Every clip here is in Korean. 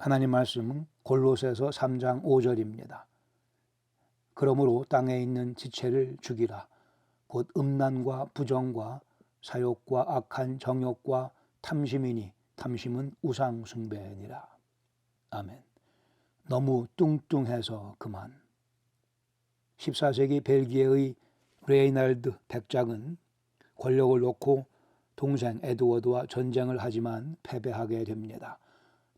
하나님 말씀은 골로새서 3장 5절입니다. 그러므로 땅에 있는 지체를 죽이라. 곧 음란과 부정과 사욕과 악한 정욕과 탐심이니 탐심은 우상 숭배니라. 아멘. 너무 뚱뚱해서 그만. 14세기 벨기에의 레이날드 백작은 권력을 놓고 동생 에드워드와 전쟁을 하지만 패배하게 됩니다.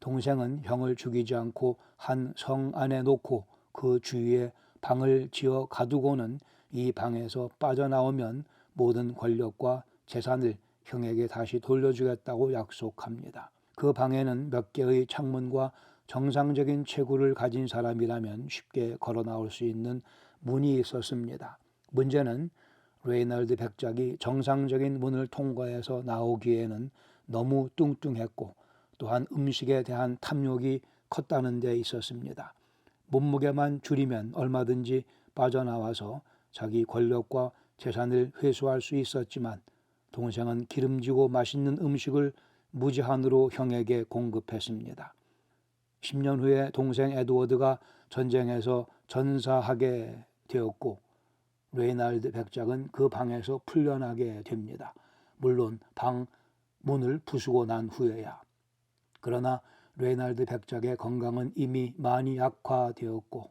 동생은 형을 죽이지 않고 한 성 안에 놓고 그 주위에 방을 지어 가두고는 이 방에서 빠져나오면 모든 권력과 재산을 형에게 다시 돌려주겠다고 약속합니다. 그 방에는 몇 개의 창문과 정상적인 체구를 가진 사람이라면 쉽게 걸어 나올 수 있는 문이 있었습니다. 문제는 레이널드 백작이 정상적인 문을 통과해서 나오기에는 너무 뚱뚱했고 또한 음식에 대한 탐욕이 컸다는 데 있었습니다. 몸무게만 줄이면 얼마든지 빠져나와서 자기 권력과 재산을 회수할 수 있었지만 동생은 기름지고 맛있는 음식을 무제한으로 형에게 공급했습니다. 10년 후에 동생 에드워드가 전쟁에서 전사하게 되었고 레이날드 백작은 그 방에서 풀려나게 됩니다. 물론 방 문을 부수고 난 후에야. 그러나 레이날드 백작의 건강은 이미 많이 약화되었고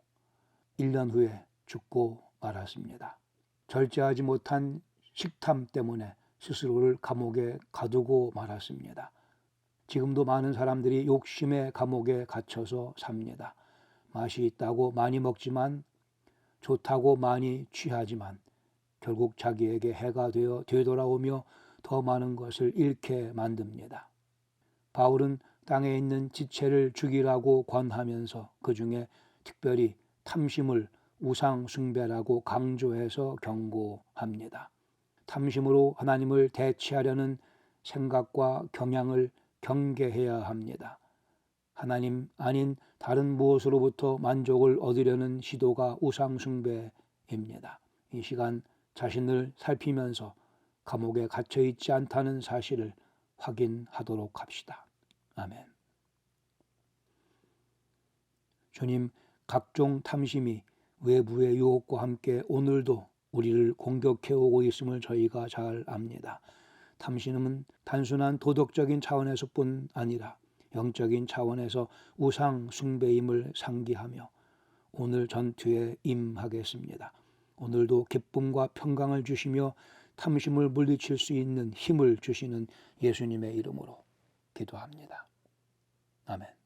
1년 후에 죽고 말았습니다. 절제하지 못한 식탐 때문에 스스로를 감옥에 가두고 말았습니다. 지금도 많은 사람들이 욕심의 감옥에 갇혀서 삽니다. 맛이 있다고 많이 먹지만 좋다고 많이 취하지만 결국 자기에게 해가 되어 되돌아오며 더 많은 것을 잃게 만듭니다. 바울은 땅에 있는 지체를 죽이라고 권하면서 그 중에 특별히 탐심을 우상 숭배라고 강조해서 경고합니다. 탐심으로 하나님을 대치하려는 생각과 경향을 경계해야 합니다. 하나님 아닌 다른 무엇으로부터 만족을 얻으려는 시도가 우상숭배입니다. 이 시간 자신을 살피면서 감옥에 갇혀 있지 않다는 사실을 확인하도록 합시다. 아멘. 주님, 각종 탐심이 외부의 유혹과 함께 오늘도 우리를 공격해 오고 있음을 저희가 잘 압니다. 탐심은 단순한 도덕적인 차원에서뿐 아니라 영적인 차원에서 우상 숭배임을 상기하며 오늘 전투에 임하겠습니다. 오늘도 기쁨과 평강을 주시며 탐심을 물리칠 수 있는 힘을 주시는 예수님의 이름으로 기도합니다. 아멘.